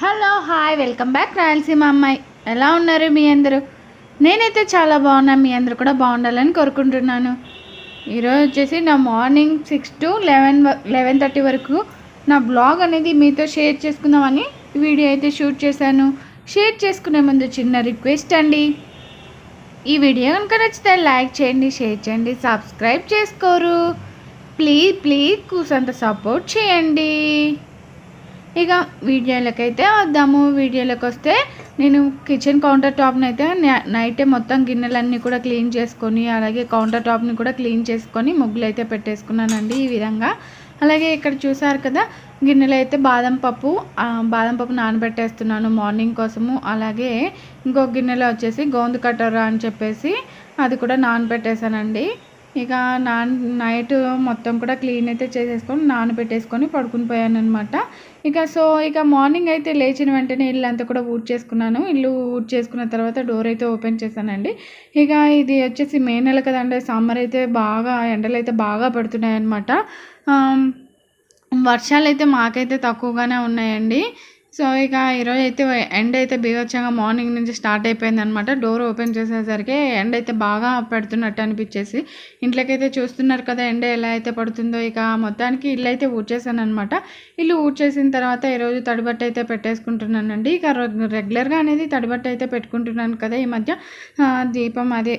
Hello hi welcome back Rayalaseema అమ్మాయి. ఎలా ఉన్నారు మీ అందరూ? నేనైతే చాలా బాగున్నాను మీ అందరూ కూడా బాగుండాలని కోరుకుంటున్నాను. ఈరోజు వచ్చేసి నా morning six to eleven eleven thirty వరకు నా బ్లాగ్ అనేది మీతో షేర్ చేసుకుందామని వీడియో అయితే షూట్ చేశాను. షేర్ చేసుకునే ముందు చిన్న రిక్వెస్ట్ అండి. ఈ వీడియో కనుక నచ్చితే లైక్ చేయండి షేర్ చేయండి సబ్స్క్రైబ్ చేసుకోరు. ప్లీజ్ ప్లీజ్ కూసంత సపోర్ట్ చేయండి. ఇక వీడియోలకైతే వద్దాము. వీడియోలోకి వస్తే నేను కిచెన్ కౌంటర్ టాప్ని అయితే నైటే మొత్తం గిన్నెలన్నీ కూడా క్లీన్ చేసుకొని అలాగే కౌంటర్ టాప్ని కూడా క్లీన్ చేసుకొని ముగ్గులు అయితే పెట్టేసుకున్నానండి ఈ విధంగా. అలాగే ఇక్కడ చూసారు కదా గిన్నెలు అయితే బాదం పప్పు బాదం పప్పు నానబెట్టేస్తున్నాను మార్నింగ్ కోసము. అలాగే ఇంకో గిన్నెలో వచ్చేసి గోందు కట్టరా అని చెప్పేసి అది కూడా నానబెట్టేశానండి. ఇక నాన్ నైట్ మొత్తం కూడా క్లీన్ అయితే చేసేసుకొని నానబెట్టేసుకొని పడుకుని పోయాను అనమాట ఇక సో ఇక మార్నింగ్ అయితే లేచిన వెంటనే ఇల్లు అంతా కూడా ఊడ్ చేసుకున్నాను ఇల్లు ఊడ్ చేసుకున్న తర్వాత డోర్ అయితే ఓపెన్ చేశానండి. ఇక ఇది వచ్చేసి మే నెల కదండి సమ్మర్ అయితే బాగా ఎండలు అయితే బాగా పడుతున్నాయి అనమాట వర్షాలు అయితే మాకైతే తక్కువగానే ఉన్నాయండి. సో ఇక ఈరోజు అయితే ఎండ అయితే బీభత్సంగా మార్నింగ్ నుంచి స్టార్ట్ అయిపోయింది అనమాట డోర్ ఓపెన్ చేసేసరికి ఎండ అయితే బాగా పెడుతున్నట్టు అనిపించేసి ఇంట్లోకైతే చూస్తున్నారు కదా ఎండ ఎలా అయితే పడుతుందో ఇక మొత్తానికి ఇల్లు అయితే ఊడ్చేసాను అనమాట ఇల్లు ఊడ్చేసిన తర్వాత ఈరోజు తడిబట్ట అయితే పెట్టేసుకుంటున్నానండి. ఇక రె- రెగ్యులర్గా అనేది తడిబట్ట అయితే పెట్టుకుంటున్నాను కదా ఈ మధ్య. దీపం అదే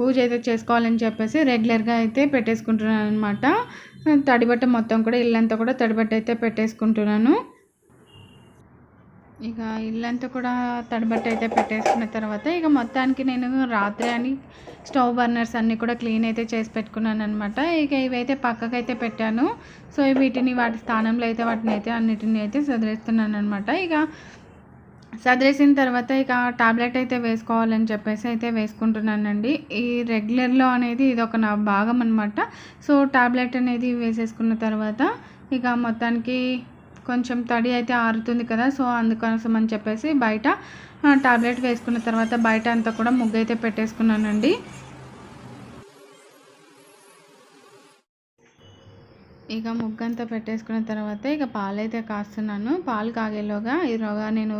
పూజ అయితే చేసుకోవాలని చెప్పేసి రెగ్యులర్గా అయితే పెట్టేసుకుంటున్నాను అనమాట తడిబట్ట మొత్తం కూడా ఇల్లంతా కూడా తడిబట్ట అయితే పెట్టేసుకుంటున్నాను. ఇక ఇల్లంతా కూడా తడబట్టి అయితే పెట్టేసుకున్న తర్వాత ఇక మొత్తానికి నేను రాత్రి అని స్టవ్ బర్నర్స్ అన్నీ కూడా క్లీన్ అయితే చేసి పెట్టుకున్నాను అనమాట ఇక ఇవైతే పక్కకైతే పెట్టాను. సో వీటిని వాటి స్థానంలో అయితే వాటిని అయితే అన్నిటిని అయితే సదిరేస్తున్నాను అనమాట ఇక సదిరేసిన తర్వాత ఇక టాబ్లెట్ అయితే వేసుకోవాలని చెప్పేసి అయితే వేసుకుంటున్నానండి. ఈ రెగ్యులర్లో అనేది ఇది ఒక నా భాగం అనమాట సో టాబ్లెట్ అనేది వేసేసుకున్న తర్వాత ఇక మొత్తానికి కొంచెం తడి అయితే ఆరుతుంది కదా సో అందుకోసం అని చెప్పేసి బయట టాబ్లెట్ వేసుకున్న తర్వాత బయట అంతా కూడా ముగ్గు అయితే పెట్టేసుకున్నానండి. ఇక ముగ్గు అంతా పెట్టేసుకున్న తర్వాత ఇక పాలైతే కాస్తున్నాను. పాలు కాగేలోగా ఈరోగా నేను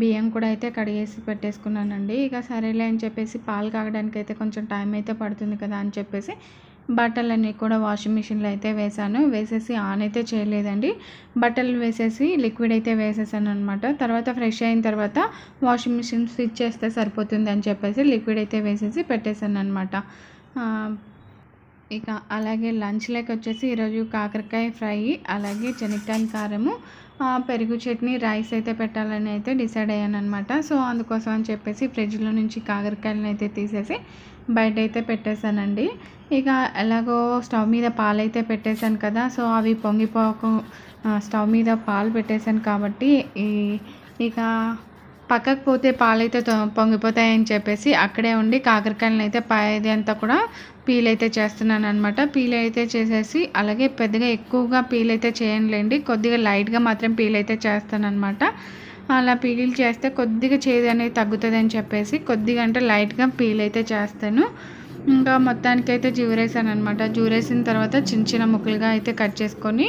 బియ్యం కూడా అయితే కడిగేసి పెట్టేసుకున్నానండి. ఇక సరేలే అని చెప్పేసి పాలు కాగడానికి అయితే కొంచెం టైం అయితే పడుతుంది కదా అని చెప్పేసి బట్టలన్నీ కూడా వాషింగ్ మిషన్లో అయితే వేసాను వేసేసి ఆన్ అయితే చేయలేదండి. బట్టలు వేసేసి లిక్విడ్ అయితే వేసేసాను అనమాట తర్వాత ఫ్రెష్ అయిన తర్వాత వాషింగ్ మిషన్ స్విచ్ చేస్తే సరిపోతుంది అని చెప్పేసి లిక్విడ్ అయితే వేసేసి పెట్టేశాను అనమాట ఇక అలాగే లంచ్లోకి వచ్చేసి ఈరోజు కాకరకాయ ఫ్రై అలాగే శనక్కాయ కారము పెరుగు చట్నీ రైస్ అయితే పెట్టాలని అయితే డిసైడ్ అయ్యాను అనమాట సో అందుకోసం అని చెప్పేసి ఫ్రిడ్జ్లో నుంచి కాకరకాయలను అయితే తీసేసి బయట అయితే పెట్టేశానండి. ఇక ఎలాగో స్టవ్ మీద పాలు అయితే పెట్టేశాను కదా సో అవి పొంగిపోక స్టవ్ మీద పాలు పెట్టేశాను కాబట్టి ఈ ఇక పక్కకు పోతే పాలైతే తొ- పొంగిపోతాయని చెప్పేసి అక్కడే ఉండి కాకరకాయలను అయితే పైది అంతా కూడా పీల్ అయితే చేస్తున్నాను అనమాట పీల్ అయితే చేసేసి అలాగే పెద్దగా ఎక్కువగా పీల్ అయితే చేయనులేండి కొద్దిగా లైట్గా మాత్రం పీల్ అయితే చేస్తాను అనమాట అలా పీల్ చేస్తే కొద్దిగా చేదు అనేది తగ్గుతుంది అని చెప్పేసి కొద్దిగా అంటే లైట్గా పీల్ అయితే చేస్తాను. ఇంకా మొత్తానికి అయితే జూరేసాను అనమాట. జూరేసిన తర్వాత చిన్న చిన్న ముక్కలుగా అయితే కట్ చేసుకొని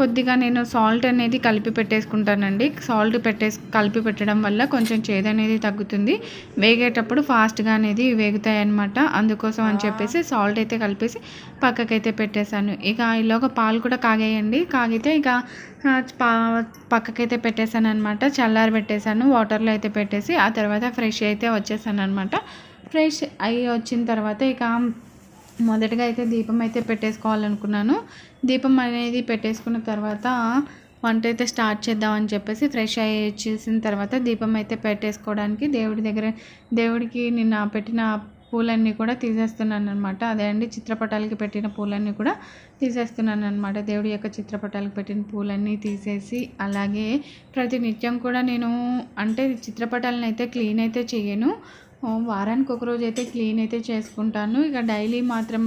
కొద్దిగా నేను సాల్ట్ అనేది కలిపి పెట్టేసుకుంటానండి. సాల్ట్ పెట్టేసి కలిపి పెట్టడం వల్ల కొంచెం చేదు అనేది తగ్గుతుంది. వేగేటప్పుడు ఫాస్ట్గా అనేది వేగుతాయి అనమాట అందుకోసం అని చెప్పేసి సాల్ట్ అయితే కలిపేసి పక్కకైతే పెట్టేశాను. ఇక ఈలోగా పాలు కూడా కాగేయండి. కాగితే ఇక పక్కకైతే పెట్టేశాను అనమాట చల్లారి పెట్టేశాను. వాటర్లో అయితే పెట్టేసి ఆ తర్వాత ఫ్రెష్ అయితే వచ్చేసాను అనమాట ఫ్రెష్ అయ్యి వచ్చిన తర్వాత ఇక మొదటగా అయితే దీపం అయితే పెట్టేసుకోవాలనుకున్నాను. దీపం అనేది పెట్టేసుకున్న తర్వాత వంట అయితే స్టార్ట్ చేద్దామని చెప్పేసి ఫ్రెష్ అయ్యి చేసిన తర్వాత దీపం అయితే పెట్టేసుకోవడానికి దేవుడి దగ్గర దేవుడికి నిన్న పెట్టిన పూలన్నీ కూడా తీసేస్తున్నాను అనమాట అదే అండి చిత్రపటాలకి పెట్టిన పూలన్నీ కూడా తీసేస్తున్నాను అనమాట దేవుడి యొక్క చిత్రపటాలకు పెట్టిన పూలన్నీ తీసేసి అలాగే ప్రతి నిత్యం కూడా నేను అంటే చిత్రపటాలను అయితే క్లీన్ అయితే చేయను వారానికి ఒక రోజు అయితే క్లీన్ అయితే చేసుకుంటాను. ఇక డైలీ మాత్రం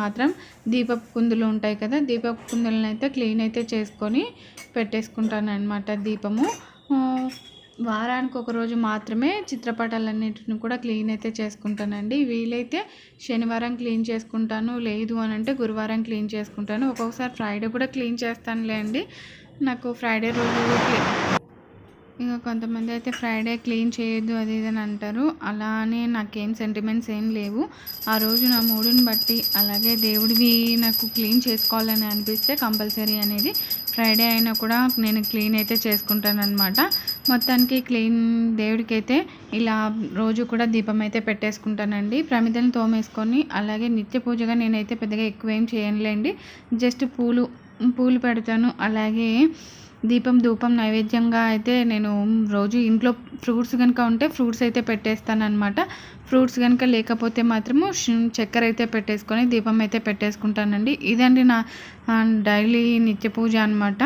మాత్రం దీపపు కుందులు ఉంటాయి కదా దీపపు కుందులను అయితే క్లీన్ అయితే చేసుకొని పెట్టేసుకుంటాను అనమాట దీపము వారానికి ఒక రోజు మాత్రమే చిత్రపటాలన్నిటిని కూడా క్లీన్ అయితే చేసుకుంటానండి. వీలైతే శనివారం క్లీన్ చేసుకుంటాను లేదు అని అంటే గురువారం క్లీన్ చేసుకుంటాను. ఒక్కొక్కసారి ఫ్రైడే కూడా క్లీన్ చేస్తానులే అండి. నాకు ఫ్రైడే రోజు ఇక కొంతమంది అయితే ఫ్రైడే క్లీన్ చేయొద్దు అది ఇది అని అంటారు. అలానే నాకేం సెంటిమెంట్స్ ఏం లేవు. ఆ రోజు నా మూడుని బట్టి అలాగే దేవుడివి నాకు క్లీన్ చేసుకోవాలని అనిపిస్తే కంపల్సరీ అనేది ఫ్రైడే అయినా కూడా నేను క్లీన్ అయితే చేసుకుంటాను అనమాట మొత్తానికి క్లీన్ దేవుడికైతే ఇలా రోజు కూడా దీపం అయితే పెట్టేసుకుంటానండి. ప్రమిదలను తోమేసుకొని అలాగే నిత్య పూజగా నేనైతే పెద్దగా ఎక్కువ ఏం చేయనులేండి. జస్ట్ పూలు పూలు పెడతాను. అలాగే దీపం ధూపం నైవేద్యంగా అయితే నేను రోజు ఇంట్లో ఫ్రూట్స్ కనుక ఉంటే ఫ్రూట్స్ అయితే పెట్టేస్తాను అనమాట ఫ్రూట్స్ కనుక లేకపోతే మాత్రము చక్కెర అయితే పెట్టేసుకొని దీపం అయితే పెట్టేసుకుంటానండి. ఇదండి నా డైలీ నిత్య పూజ అనమాట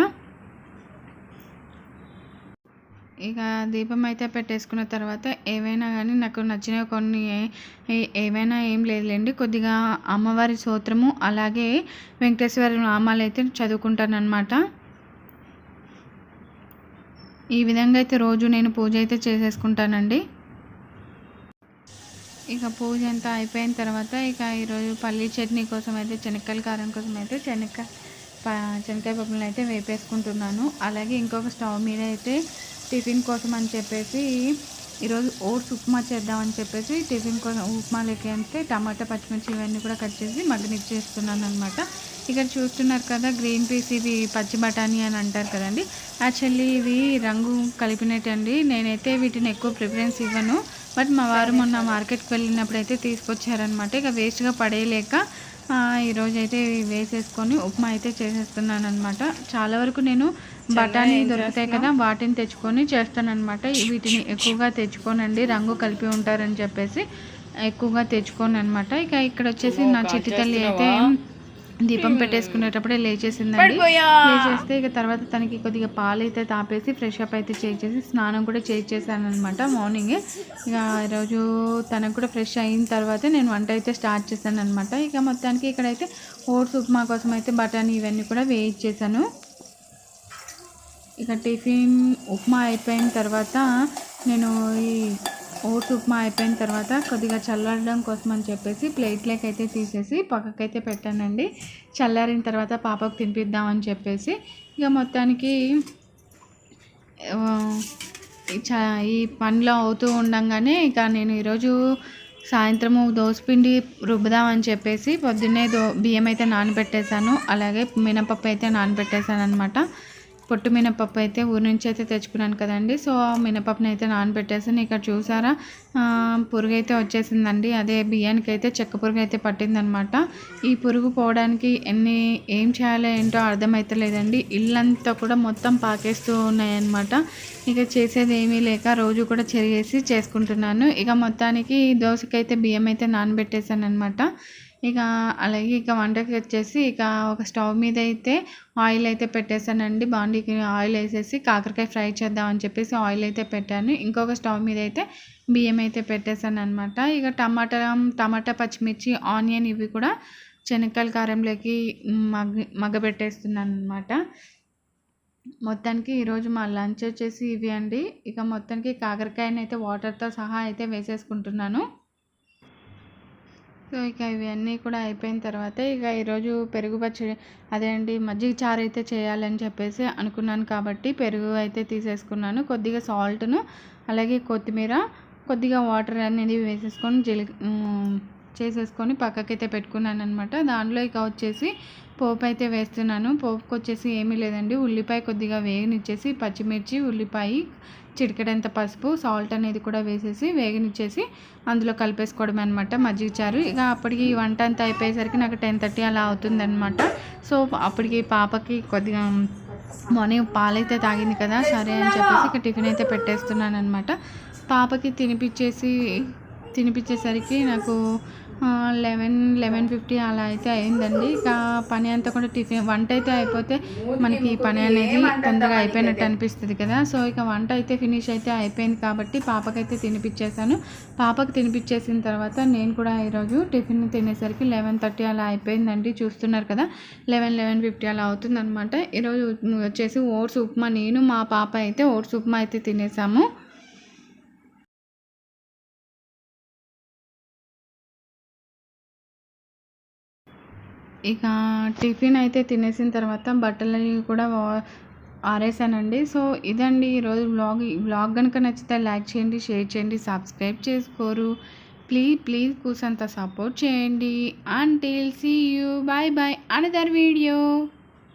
ఇక దీపం అయితే పెట్టేసుకున్న తర్వాత ఏవైనా కానీ నాకు నచ్చిన కొన్ని ఏ- ఏవైనా ఏం లేదులేండి. కొద్దిగా అమ్మవారి స్తోత్రము అలాగే వెంకటేశ్వర నామాలు అయితే చదువుకుంటాను అనమాట ఈ విధంగా అయితే రోజు నేను పూజ అయితే చేసేసుకుంటానండి. ఇక పూజ అంతా అయిపోయిన తర్వాత ఇక ఈరోజు పల్లీ చట్నీ కోసం అయితే శనక్కాయల కారం కోసం అయితే శనక్కాయ ప- శనక్కాయ పప్పులను అయితే వేపేసుకుంటున్నాను. అలాగే ఇంకొక స్టవ్ మీద అయితే టిఫిన్ కోసం అని చెప్పేసి ఈరోజు ఓట్స్ ఉప్మా చేద్దామని చెప్పేసి టిఫిన్ కోసం ఉప్మా అంటే టమాటా పచ్చిమిర్చి ఇవన్నీ కూడా కట్ చేసి మగ్గనిచ్చేస్తున్నాను అనమాట ఇక్కడ చూస్తున్నారు కదా గ్రీన్ పీస్ ఇవి పచ్చి బఠానీ అని అంటారు కదండి. యాక్చువల్లీ ఇవి రంగు కలిపినట్టండి నేనైతే వీటిని ఎక్కువ ప్రిఫరెన్స్ ఇవ్వను. బట్ మా వారు మొన్న మార్కెట్కి వెళ్ళినప్పుడు అయితే తీసుకొచ్చారనమాట ఇక వేస్ట్గా పడేయలేక ఈరోజు అయితే ఇవి వేసేసుకొని ఉప్మా అయితే చేసేస్తున్నాను అనమాట చాలా వరకు నేను బఠానీ దొరుకుతాయి కదా వాటిని తెచ్చుకొని చేస్తానన్నమాట. వీటిని ఎక్కువగా తెచ్చుకోనండి రంగు కలిపి ఉంటారని చెప్పేసి ఎక్కువగా తెచ్చుకోను అనమాట ఇక ఇక్కడ వచ్చేసి నా చిట్టి తల్లి అయితే దీపం పెట్టేసుకునేటప్పుడే లేచేసిందండి. లేచేస్తే ఇక తర్వాత తనకి కొద్దిగా పాలు అయితే తాపేసి ఫ్రెష్ అప్ అయితే చేసేసి స్నానం కూడా చేసేసాను అనమాట మార్నింగ్. ఇక ఈరోజు తనకు కూడా ఫ్రెష్ అయిన తర్వాత నేను వంట అయితే స్టార్ట్ చేశాను అనమాట ఇక మొత్తానికి ఇక్కడైతే ఓట్స్ ఉప్మా కోసం అయితే బఠానీ ఇవన్నీ కూడా వేయించేసాను ఇక టిఫిన్ ఉప్మా అయిపోయిన తర్వాత నేను ఈ ఓట్స్ ఉప్మా అయిపోయిన తర్వాత కొద్దిగా చల్లడం కోసం అని చెప్పేసి ప్లేట్లోకి అయితే తీసేసి పక్కకైతే పెట్టానండి. చల్లారిన తర్వాత పాపకు తినిపిద్దామని చెప్పేసి ఇక మొత్తానికి ఈ చ ఈ పనిలో అవుతూ ఉండగానే ఇక నేను ఈరోజు సాయంత్రము దోసపిండి రుబ్బుదామని చెప్పేసి పొద్దున్నే దో బియ్యం అయితే నానబెట్టేశాను. అలాగే మినపప్పు అయితే నానబెట్టేశాను అనమాట పొట్టు మినపప్పు అయితే ఊరి నుంచి అయితే తెచ్చుకున్నాను కదండి. సో ఆ మినపప్పుని అయితే నానబెట్టేసాను. ఇక్కడ చూసారా? పురుగు అయితే వచ్చేసిందండి. అదే బియ్యానికి అయితే చెక్క పురుగు అయితే పట్టిందనమాట. ఈ పురుగు పోవడానికి ఎన్ని ఏం చేయాలో ఏంటో అర్థమవుతలేదండి ఇల్లంతా కూడా మొత్తం పాకేస్తూ ఉన్నాయన్నమాట. ఇక చేసేది ఏమీ లేక రోజు కూడా చెరిగేసి చేసుకుంటున్నాను. ఇక మొత్తానికి దోశకైతే బియ్యం అయితే నానబెట్టేశాను అనమాట ఇక అలాగే ఇక వంటకి వచ్చేసి ఇక ఒక స్టవ్ మీద అయితే ఆయిల్ అయితే పెట్టేశానండి. బాండీకి ఆయిల్ వేసేసి కాకరకాయ ఫ్రై చేద్దామని చెప్పేసి ఆయిల్ అయితే పెట్టాను. ఇంకొక స్టవ్ మీద అయితే బియ్యం అయితే పెట్టేశాను అనమాట ఇక టమాటా టమాటా పచ్చిమిర్చి ఆనియన్ ఇవి కూడా శనక్కాయల కారంలోకి మగ్గ మగ్గబెట్టేస్తున్నాను అనమాట మొత్తానికి ఈరోజు మా లంచ్ వచ్చేసి ఇవి అండి. ఇక మొత్తానికి కాకరకాయని అయితే వాటర్తో సహా అయితే వేసేసుకుంటున్నాను. సో ఇక ఇవన్నీ కూడా అయిపోయిన తర్వాత ఇక ఈరోజు పెరుగు పచ్చడి అదే అండి మజ్జిగ చారు అయితే చేయాలని చెప్పేసి అనుకున్నాను కాబట్టి పెరుగు అయితే తీసేసుకున్నాను. కొద్దిగా సాల్ట్ను అలాగే కొత్తిమీర కొద్దిగా వాటర్ అనేది వేసేసుకొని జీల చేసేసుకొని పక్కకైతే పెట్టుకున్నాను అనమాట దాంట్లో ఇక వచ్చేసి పోపు అయితే వేస్తున్నాను. పోపుకి వచ్చేసి ఏమీ లేదండి. ఉల్లిపాయ కొద్దిగా వేగనిచ్చేసి పచ్చిమిర్చి ఉల్లిపాయ చిటికెడంత పసుపు సాల్ట్ అనేది కూడా వేసేసి వేగనిచ్చేసి అందులో కలిపేసుకోవడం అనమాట మజ్జిగ చారు ఇక అప్పటికి వంట అంతా అయిపోయేసరికి నాకు టెన్ థర్టీ అలా అవుతుందన్నమాట. సో అప్పటికి పాపకి కొద్దిగా మార్నింగ్ పాలైతే తాగింది కదా సరే అని చెప్పేసి ఇక టిఫిన్ అయితే పెట్టేస్తున్నాను అనమాట పాపకి తినిపించేసి తినిపించేసరికి నాకు లెవెన్ లెవెన్ ఫిఫ్టీ అలా అయితే అయిందండి. ఇక పని అంతా కూడా టిఫిన్ వంట అయితే అయిపోతే మనకి పని అనేది తొందరగా అయిపోయినట్టు అనిపిస్తుంది కదా. సో ఇక వంట అయితే ఫినిష్ అయితే అయిపోయింది కాబట్టి పాపకైతే తినిపించేసాను పాపకి తినిపించేసిన తర్వాత నేను కూడా ఈరోజు టిఫిన్ తినేసరికి లెవెన్ థర్టీ అలా అయిపోయిందండి. చూస్తున్నారు కదా లెవెన్ లెవెన్ ఫిఫ్టీ అలా అవుతుందన్నమాట. ఈరోజు వచ్చేసి ఓట్స్ ఉప్మా నేను మా పాప అయితే ఓట్స్ ఉప్మా అయితే తినేసాము. ఇక టిఫిన్ అయితే తినేసిన తర్వాత బట్టలని కూడా వా- ఆరేసానండి. సో ఇదండి ఈరోజు వ్లాగ్. ఈ వ్లాగ్ కనుక నచ్చితే లైక్ చేయండి షేర్ చేయండి సబ్స్క్రైబ్ చేసుకోరు. ప్లీజ్ ప్లీజ్ కూసంత సపోర్ట్ చేయండి. Until see you. Bye bye. Another video.